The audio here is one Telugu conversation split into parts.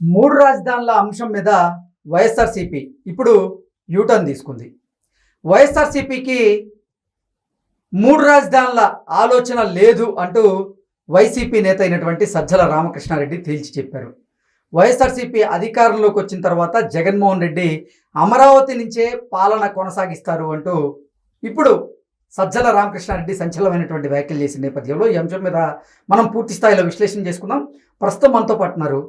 మూడు రాజధానుల అంశం మీద వైఎస్ఆర్సీపీ ఇప్పుడు యూటర్న్ తీసుకుంది. వైఎస్ఆర్సీపీకి మూడు రాజధానుల ఆలోచన లేదు అంటూ వైసీపీ నేత అయినటువంటి సజ్జల రామకృష్ణారెడ్డి తేల్చి చెప్పారు. వైఎస్ఆర్సీపీ అధికారంలోకి వచ్చిన తర్వాత జగన్మోహన్ రెడ్డి అమరావతి నుంచే పాలన కొనసాగిస్తారు అంటూ ఇప్పుడు సజ్జల రామకృష్ణారెడ్డి సంచలనమైనటువంటి వ్యాఖ్యలు చేసిన నేపథ్యంలో ఈ అంశం మీద మనం పూర్తి స్థాయిలో విశ్లేషణ చేసుకుందాం. ప్రస్తుతం మనతో పాటున్నారు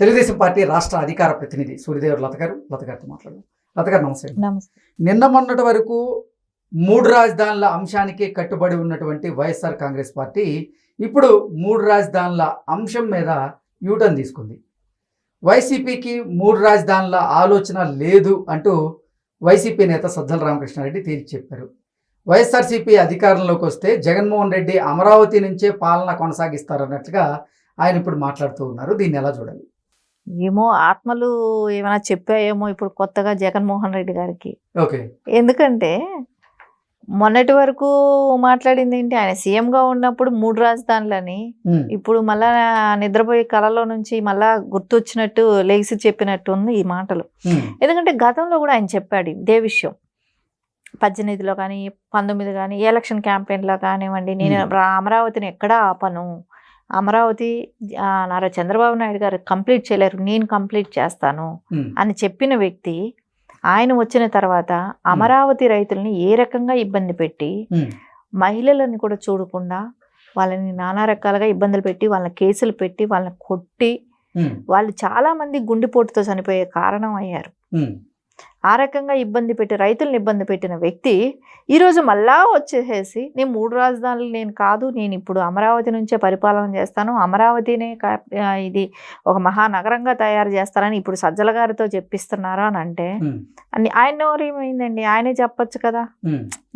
తెలుగుదేశం పార్టీ రాష్ట్ర అధికార ప్రతినిధి సూర్యదేవర్ లత గారు. లత గారితో మాట్లాడదాం. లత గారు నమస్తే నమస్తే. నిన్న మొన్నటి వరకు మూడు రాజధానుల అంశానికి కట్టుబడి ఉన్నటువంటి వైఎస్ఆర్ కాంగ్రెస్ పార్టీ ఇప్పుడు మూడు రాజధానుల అంశం మీద యూటర్న్ తీసుకుంది. వైసీపీకి మూడు రాజధానుల ఆలోచన లేదు అంటూ వైసీపీ నేత సజ్జల రామకృష్ణారెడ్డి తేల్చి చెప్పారు. వైఎస్ఆర్సీపీ అధికారంలోకి వస్తే జగన్మోహన్ రెడ్డి అమరావతి నుంచే పాలన కొనసాగిస్తారన్నట్లుగా ఆయన ఇప్పుడు మాట్లాడుతూ ఉన్నారు. దీన్ని ఎలా చూడాలి? ఏమో ఆత్మలు ఏమైనా చెప్పాయేమో ఇప్పుడు కొత్తగా జగన్మోహన్ రెడ్డి గారికి. ఎందుకంటే మొన్నటి వరకు మాట్లాడింది ఏంటి? ఆయన సీఎం గా ఉన్నప్పుడు మూడు రాజధానులని ఇప్పుడు మళ్ళా నిద్రపోయే కళలో నుంచి మళ్ళా గుర్తొచ్చినట్టు లేచి చెప్పినట్టు ఉంది ఈ మాటలు. ఎందుకంటే గతంలో కూడా ఆయన చెప్పాడు ఇదే విషయం. పద్దెనిమిదిలో కానీ పంతొమ్మిది కానీ ఎలక్షన్ క్యాంపెయిన్లో కానివ్వండి నేను అమరావతిని ఎక్కడా ఆపను. అమరావతి నారా చంద్రబాబు నాయుడు గారు కంప్లీట్ చేయలేరు నేను కంప్లీట్ చేస్తాను అని చెప్పిన వ్యక్తి ఆయన వచ్చిన తర్వాత అమరావతి రైతుల్ని ఏ రకంగా ఇబ్బంది పెట్టి మహిళలను కూడా చూడకుండా వాళ్ళని నానా రకాలుగా ఇబ్బందులు పెట్టి వాళ్ళని కేసులు పెట్టి వాళ్ళని కొట్టి వాళ్ళు చాలా మంది గుండెపోటుతో చనిపోయే కారణం అయ్యారు. ఆ రకంగా ఇబ్బంది పెట్టి రైతులను ఇబ్బంది పెట్టిన వ్యక్తి ఈరోజు మళ్ళా వచ్చేసేసి నేను మూడు రాజధానులు నేను కాదు నేను ఇప్పుడు అమరావతి నుంచే పరిపాలన చేస్తాను. అమరావతినే ఇది ఒక మహానగరంగా తయారు చేస్తానని ఇప్పుడు సజ్జల గారితో చెప్పిస్తున్నారు? అని అంటే అని ఆయన నోరు ఏమైందండి ఆయనే చెప్పొచ్చు కదా.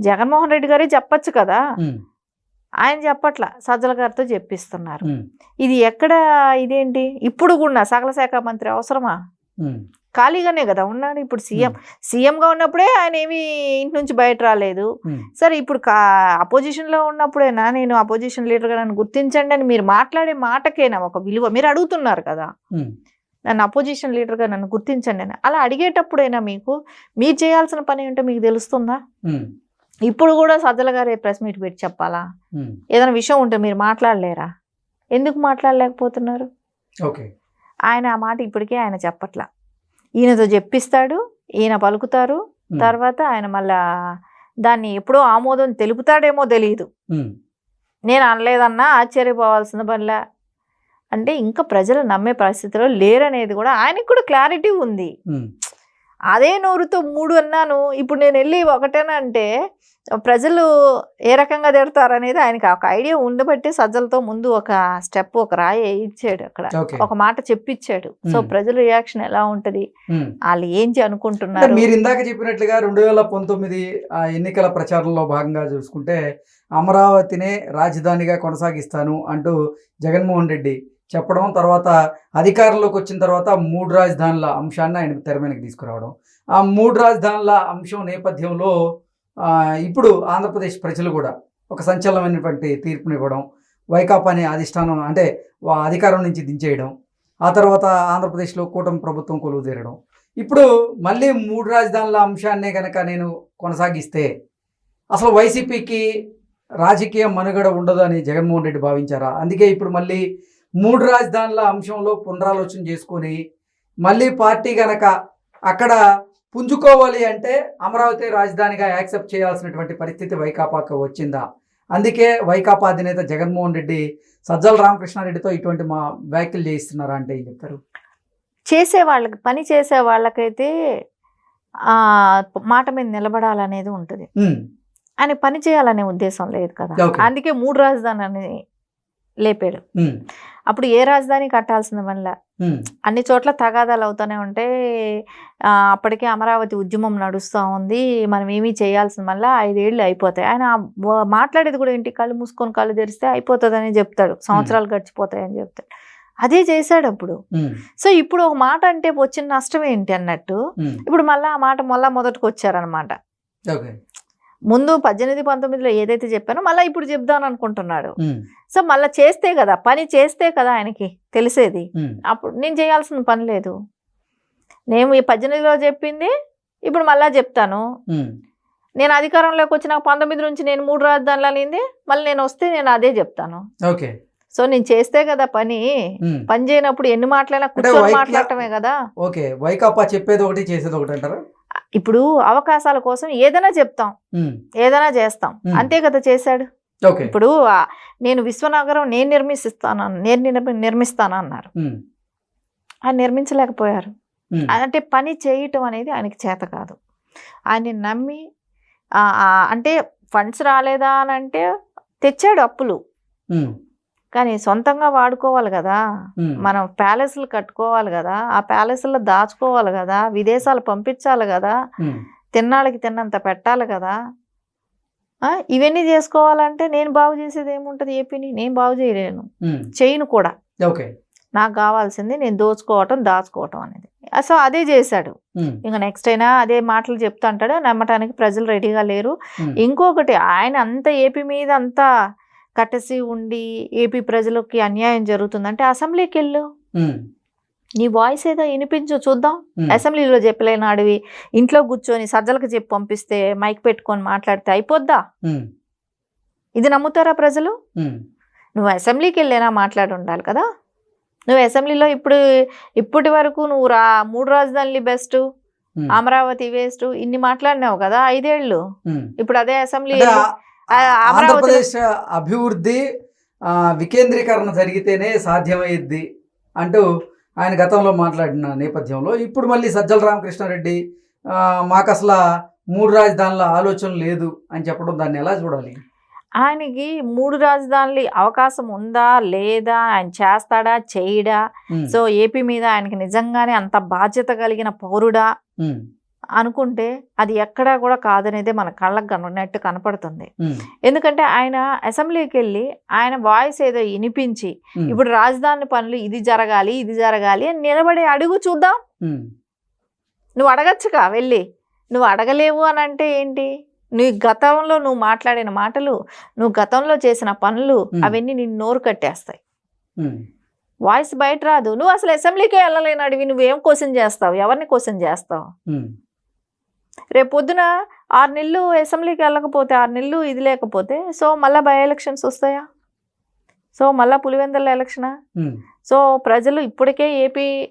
జగన్మోహన్ రెడ్డి గారే చెప్పొచ్చు కదా. ఆయన చెప్పట్ల సజ్జల గారితో చెప్పిస్తున్నారు. ఇది ఎక్కడ ఇదేంటి? ఇప్పుడు కూడా సకల శాఖ మంత్రి అవసరమా? ఖాళీగానే కదా ఉన్నాడు ఇప్పుడు సీఎం. సీఎంగా ఉన్నప్పుడే ఆయన ఏమీ ఇంటి నుంచి బయట రాలేదు. సరే ఇప్పుడు కా అపోజిషన్లో ఉన్నప్పుడేనా? నేను అపోజిషన్ లీడర్గా నన్ను గుర్తించండి అని మీరు మాట్లాడే మాటకేనా? ఒక విలువ. మీరు అడుగుతున్నారు కదా. నన్ను అపోజిషన్ లీడర్గా నన్ను గుర్తించండి అని. అలా అడిగేటప్పుడైనా మీకు? మీరు చేయాల్సిన పని ఏంటో మీకు తెలుస్తుందా? ఇప్పుడు కూడా సజ్జల గారే ప్రెస్ మీట్ పెట్టి చెప్పాలా? ఏదైనా విషయం ఉంటే మీరు మాట్లాడలేరా? ఎందుకు మాట్లాడలేకపోతున్నారు? ఆయన ఆ మాట ఇప్పటికే ఆయన చెప్పట్లా. ఈయనతో చెప్పిస్తాడు ఈయన పలుకుతారు. తర్వాత ఆయన మళ్ళా దాన్ని ఎప్పుడో ఆమోదం తెలుపుతాడేమో తెలియదు నేను అనలేదన్నా ఆశ్చర్యపోవాల్సిన పనిలా. అంటే ఇంకా ప్రజలు నమ్మే పరిస్థితిలో లేరనేది కూడా ఆయనకు కూడా క్లారిటీ ఉంది. అదే నోరుతో మూడు అన్నాను. ఇప్పుడు నేను వెళ్ళి ఒకటేనా అంటే ప్రజలు ఏ రకంగా తిడతారు అనేది ఆయనకి ఒక ఐడియా ఉండబట్టి సజ్జలతో ముందు ఒక స్టెప్ ఒక రాయి ఇచ్చాడు అక్కడ. ఒక మాట చెప్పించాడు సో. ప్రజల రియాక్షన్ ఎలా ఉంటది. వాళ్ళు ఏంటి అనుకుంటున్నారు? మీరు ఇందాక చెప్పినట్లుగా రెండు వేల పంతొమ్మిది ఆ, ఎన్నికల ప్రచారంలో భాగంగా చూసుకుంటే అమరావతినే రాజధానిగా కొనసాగిస్తాను అంటూ జగన్మోహన్ రెడ్డి చెప్పడం తర్వాత అధికారంలోకి వచ్చిన తర్వాత మూడు రాజధానుల అంశాన్ని ఆయన తెర మీదకి తీసుకురావడం. ఆ మూడు రాజధానుల అంశం నేపథ్యంలో ఇప్పుడు ఆంధ్రప్రదేశ్ ప్రజలు కూడా ఒక సంచలనమైనటువంటి తీర్పునివ్వడం వైకాపాని అధిష్టానం అంటే వా- అధికారం నుంచి దించేయడం ఆ తర్వాత ఆంధ్రప్రదేశ్లో కూటమి ప్రభుత్వం కొలువు తీరడం ఇప్పుడు మళ్ళీ మూడు రాజధానుల అంశాన్నే కనుక నేను కొనసాగిస్తే అసలు వైసీపీకి రాజకీయ మనుగడ ఉండదు అని జగన్మోహన్ రెడ్డి భావించారా? అందుకే ఇప్పుడు మళ్ళీ మూడు రాజధానుల అంశంలో పునరాలోచన చేసుకొని మళ్ళీ పార్టీ కనుక అక్కడ పుంజుకోవాలి అంటే అమరావతి రాజధానిగా యాక్సెప్ట్ చేయాల్సినటువంటి పరిస్థితి వైకాపాకు వచ్చిందా? అందుకే వైకాపా అధినేత జగన్మోహన్ రెడ్డి సజ్జల రామకృష్ణారెడ్డితో ఇటువంటి మా వ్యాఖ్యలు చేయిస్తున్నారా అంటే ఏం చెప్తారు? చేసే వాళ్ళకి పని చేసే వాళ్ళకైతే ఆ మాట మీద నిలబడాలనేది ఉంటుంది. ఆయన పని చేయాలనే ఉద్దేశం లేదు కదా. అందుకే మూడు రాజధాని అని లేపాడు అప్పుడు ఏ రాజధాని కట్టాల్సిన వల్ల అన్ని చోట్ల తగాదాలు అవుతూనే ఉంటే అప్పటికే అమరావతి ఉద్యమం నడుస్తూ ఉంది. మనం ఏమీ చేయాల్సిన వల్ల ఐదేళ్ళు అయిపోతాయి. ఆయన మాట్లాడేది కూడా ఏంటి? కళ్ళు మూసుకొని కళ్ళు తెరిస్తే అయిపోతుందని చెప్తాడు. సంవత్సరాలు గడిచిపోతాయని చెప్తాడు. అదే చేశాడు అప్పుడు. సో ఇప్పుడు ఒక మాట అంటే వచ్చిన నష్టం ఏంటి అన్నట్టు ఇప్పుడు మళ్ళీ ఆ మాట మళ్ళా మొదటికి వచ్చారనమాట ముందు పద్దెనిమిది పంతొమ్మిదిలో ఏదైతే చెప్పానో మళ్ళీ ఇప్పుడు చెప్దాం అనుకుంటున్నాడు. సో మళ్ళీ చేస్తే కదా పని చేస్తే కదా ఆయనకి తెలిసేది. అప్పుడు నేను చేయాల్సిన పని లేదు. నేను ఈ పద్దెనిమిదిలో చెప్పింది ఇప్పుడు మళ్ళా చెప్తాను. నేను అధికారంలోకి వచ్చిన పంతొమ్మిది నుంచి నేను మూడు రాజధానులు అనింది మళ్ళీ నేను వస్తే నేను అదే చెప్తాను. ఓకే. సో నేను చేస్తే కదా పని పని చేయనప్పుడు ఎన్ని మాట్లాడినా కూర్చొని మాట్లాడటమే కదా. ఓకే వైకాపా చెప్పేది ఒకటి చేసేది ఒకటి అంటారా? ఇప్పుడు అవకాశాల కోసం ఏదైనా చెప్తాం. ఏదైనా చేస్తాం. అంతే కదా చేశాడు. ఇప్పుడు నేను విశ్వనగరం నేను నిర్మిస్తాను నేను నిర్మి- నిర్మిస్తాను అన్నారు. ఆయన నిర్మించలేకపోయారు. అంటే పని చేయటం అనేది ఆయనకి చేత కాదు. ఆయన్ని నమ్మి అంటే ఫండ్స్ రాలేదా అని అంటే తెచ్చాడు అప్పులు. కానీ సొంతంగా వాడుకోవాలి కదా. మనం ప్యాలెస్లు కట్టుకోవాలి కదా. ఆ ప్యాలెస్లో దాచుకోవాలి కదా. విదేశాలు పంపించాలి కదా. తిన్నాళ్ళకి తిన్నంత పెట్టాలి కదా. ఇవన్నీ చేసుకోవాలంటే నేను బాగు చేసేది ఏముంటుంది ఏపీని? నేను బాగు చేయలేను. చేయను కూడా. ఓకే. నాకు కావాల్సింది నేను దోచుకోవటం దాచుకోవటం అనేది. సో అదే చేశాడు. ఇంకా నెక్స్ట్ అయినా అదే మాటలు చెప్తా అంటాడు. నమ్మటానికి ప్రజలు రెడీగా లేరు. ఇంకొకటి ఆయన అంత ఏపీ మీద అంత కట్టసి ఉండి ఏపీ ప్రజలకి అన్యాయం జరుగుతుందంటే అసెంబ్లీకి వెళ్ళు. నీ వాయిస్ ఏదో వినిపించు చూద్దాం. అసెంబ్లీలో చెప్పలేని అడివి ఇంట్లో కూర్చొని సజ్జలకు చెప్పి పంపిస్తే మైక్ పెట్టుకొని మాట్లాడితే అయిపోద్దా? ఇది నమ్ముతారా ప్రజలు? నువ్వు అసెంబ్లీకి వెళ్ళేనా మాట్లాడి ఉండాలి కదా? నువ్వు అసెంబ్లీలో ఇప్పుడు ఇప్పటి వరకు నువ్వు రా మూడు రాజధానులు బెస్ట్ అమరావతి వేస్ట్ ఇన్ని మాట్లాడినావు కదా ఐదేళ్ళు. ఇప్పుడు అదే అసెంబ్లీ ఆంధ్రప్రదేశ్ అభివృద్ధి వికేంద్రీకరణ జరిగితేనే సాధ్యమయ్యిద్ది అంటూ ఆయన గతంలో మాట్లాడిన నేపథ్యంలో. ఇప్పుడు మళ్ళీ సజ్జల రామకృష్ణారెడ్డి మాకు అసలు మూడు రాజధానుల ఆలోచన లేదు అని చెప్పడం దాన్ని ఎలా చూడాలి? ఆయనకి మూడు రాజధానులు అవకాశం ఉందా లేదా ఆయన చేస్తాడా చేయడా? సో ఏపీ మీద ఆయనకి నిజంగానే అంత బాధ్యత కలిగిన పౌరుడా? అనుకుంటే అది ఎక్కడా కూడా కాదనేదే మన కళ్ళకు కనున్నట్టు కనపడుతుంది. ఎందుకంటే ఆయన అసెంబ్లీకి వెళ్ళి ఆయన వాయిస్ ఏదో వినిపించి ఇప్పుడు రాజధాని పనులు ఇది జరగాలి ఇది జరగాలి అని నిలబడి అడుగు చూద్దాం. నువ్వు అడగచ్చుగా వెళ్ళి. నువ్వు అడగలేవు అని అంటే ఏంటి? నువ్వు గతంలో నువ్వు మాట్లాడిన మాటలు నువ్వు గతంలో చేసిన పనులు. అవన్నీ నిన్ను నోరు కట్టేస్తాయి. వాయిస్ బయట రాదు. నువ్వు అసలు అసెంబ్లీకే వెళ్ళలేని అడివి. నువ్వేం క్వశ్చన్ చేస్తావు? ఎవరిని క్వశ్చన్ చేస్తావు? రేపు పొద్దున ఆరు నెలలు అసెంబ్లీకి వెళ్ళకపోతే ఆరు నెలలు ఇది లేకపోతే సో మళ్ళీ బై ఎలక్షన్స్ వస్తాయా? సో మళ్ళీ పులివెందల ఎలక్షనా? సో ప్రజలు ఇప్పటికే ఏపీ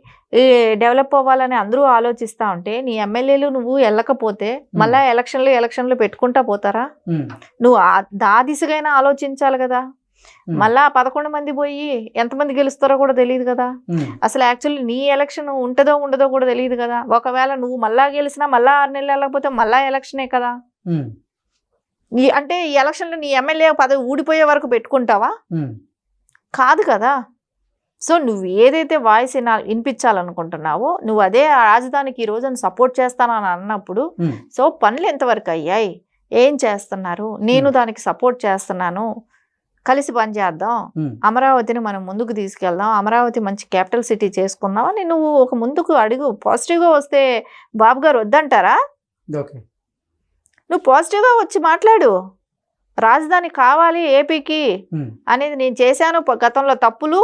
డెవలప్ అవ్వాలని అందరూ ఆలోచిస్తూ ఉంటే నీ ఎమ్మెల్యేలు నువ్వు వెళ్ళకపోతే మళ్ళా ఎలక్షన్లు ఎలక్షన్లు పెట్టుకుంటా పోతారా? నువ్వు ఆ- దా దిశగైనా ఆలోచించాలి కదా. మళ్ళా పదకొండు మంది పోయి ఎంతమంది గెలుస్తారో కూడా తెలియదు కదా. అసలు యాక్చువల్లీ నీ ఎలక్షన్ ఉంటుందో ఉండదో కూడా తెలియదు కదా. ఒకవేళ నువ్వు మళ్ళా గెలిచినా మళ్ళా ఆరు నెలలు వెళ్ళకపోతే మళ్ళా ఎలక్షనే కదా. నీ అంటే ఈ ఎలక్షన్లో నీ ఎమ్మెల్యే పదవి ఊడిపోయే వరకు పెట్టుకుంటావా? కాదు కదా. సో నువ్వు ఏదైతే వాయిస్ వినా వినిపించాలనుకుంటున్నావో నువ్వు అదే రాజధానికి ఈ రోజున సపోర్ట్ చేస్తానని అన్నప్పుడు సో పనులు ఎంతవరకు అయ్యాయి? ఏం చేస్తున్నారు? నేను దానికి సపోర్ట్ చేస్తున్నాను. కలిసి పని చేద్దాం. ఉమ్, అమరావతిని మనం ముందుకు తీసుకెళ్దాం. అమరావతి మంచి క్యాపిటల్ సిటీ చేసుకుందాం అని నువ్వు ఒక ముందుకు అడుగు. పాజిటివ్గా వస్తే బాబు గారు వద్దంటారా? నువ్వు పాజిటివ్గా వచ్చి మాట్లాడు. రాజధాని కావాలి ఏపీకి అనేది నేను చేశాను గతంలో తప్పులు.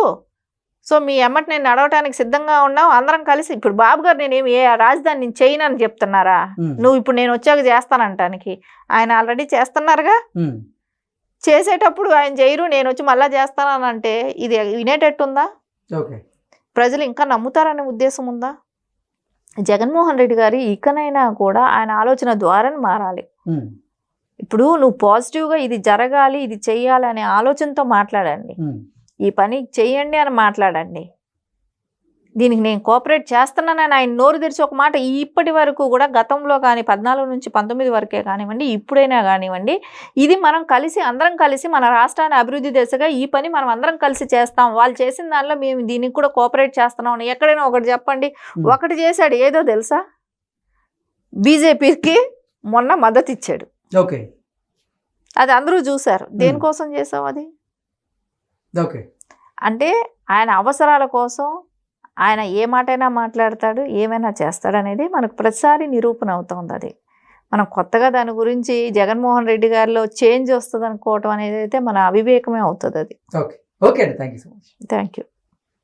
సో మీ ఎమ్మటి నేను నడవటానికి సిద్ధంగా ఉన్నావు. అందరం కలిసి ఇప్పుడు బాబు గారు నేను ఏ రాజధాని నేను చేయను అని చెప్తున్నారా నువ్వు ఇప్పుడు నేను వచ్చాక చేస్తానంటానికి ఆయన ఆల్రెడీ చేస్తున్నారుగా? చేసేటప్పుడు ఆయన చేయరు నేను వచ్చి మళ్ళా చేస్తానని అంటే ఇది వినేటట్టుందా? ప్రజలు ఇంకా నమ్ముతారనే ఉద్దేశం ఉందా? జగన్మోహన్ రెడ్డి గారి ఇకనైనా కూడా ఆయన ఆలోచన ద్వారానే మారాలి. ఇప్పుడు నువ్వు పాజిటివ్గా ఇది జరగాలి ఇది చెయ్యాలి అనే ఆలోచనతో మాట్లాడండి. ఈ పని చెయ్యండి అని మాట్లాడండి. దీనికి నేను కోఆపరేట్ చేస్తున్నానని ఆయన నోరు తెరిచి ఒక మాట ఇప్పటి వరకు కూడా గతంలో కానీ పద్నాలుగు నుంచి పంతొమ్మిది వరకే కానివ్వండి ఇప్పుడైనా కానివ్వండి ఇది మనం కలిసి అందరం కలిసి మన రాష్ట్రాన్ని అభివృద్ధి దిశగా ఈ పని మనం అందరం కలిసి చేస్తాం. వాళ్ళు చేసిన దానిలో మేము దీనికి కూడా కోఆపరేట్ చేస్తున్నాం ఎక్కడైనా ఒకటి చెప్పండి. ఒకటి చేశాడు ఏదో తెలుసా? బీజేపీకి మొన్న మద్దతు ఇచ్చాడు. ఓకే. అది అందరూ చూశారు. దేనికోసం చేసావు అది? ఓకే. అంటే ఆయన అవసరాల కోసం ఆయన ఏ మాటైనా మాట్లాడతాడు ఏమైనా చేస్తాడు అనేది మనకు ప్రతిసారి నిరూపణ అవుతుంది అది. మనం కొత్తగా దాని గురించి జగన్మోహన్ రెడ్డి గారిలో చేంజ్ వస్తుంది అనుకోవటం అనేది అయితే మన అవివేకమే అవుతుంది అది. ఓకే. ఓకే అండి. Thank you so much. Thank you